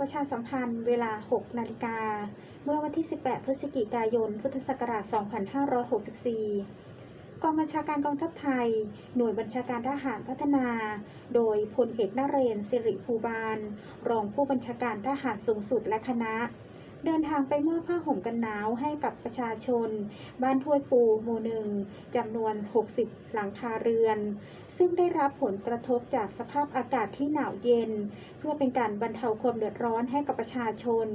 ประชาสัมพันธ์เวลา 6 นาฬิกา เมื่อวันที่ 18 พฤศจิกายน พุทธศักราช 2564 กองบัญชาการกองทัพไทย หน่วยบัญชาการทหารพัฒนา โดยพลเอกนเรนสิริภูบาล รองผู้บัญชาการทหารสูงสุดและคณะ เดินทางไปมอบผ้าห่มกันหนาวให้กับประชาชน บ้านถ้วยปูหมู่หนึ่งจำนวน 60 หลังคาเรือน ซึ่งได้รับผลกระทบจากสภาพอากาศที่หนาวเย็น เพื่อเป็นการบรรเทาความเดือดร้อนให้กับประชาชน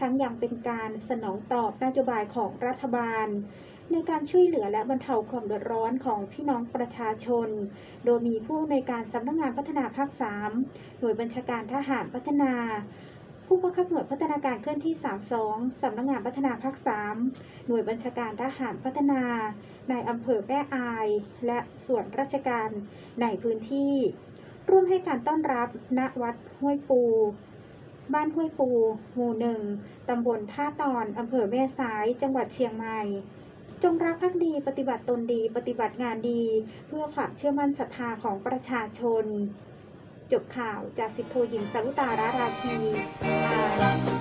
ทั้งยังเป็นการสนองตอบนโยบายของรัฐบาลในการช่วยเหลือและบรรเทาความเดือดร้อนของพี่น้องประชาชน โดยมีผู้ในวยการสำนักงานพัฒนาภาค 3 หน่วยบัญชาการทหารพัฒนา ผู้บังคับหน่วยพัฒนาการเคลื่อนที่ 32 สำนักงานพัฒนาภาค 3 หน่วยบัญชาการทหารพัฒนาในอำเภอแม่อาย และส่วนราชการในพื้นที่ ร่วมให้การต้อนรับณวัดห้วยปู บ้านห้วยปู หมู่หนึ่งตำบลท่าตอนอำเภอแม่สาย จังหวัดเชียงใหม่ จงรักภักดีปฏิบัติตนดี ปฏิบัติงานดี เพื่อความเชื่อมั่นศรัทธาของประชาชนจบข่าวจากสิบโทหญิงสรุตาราราคี อ่าน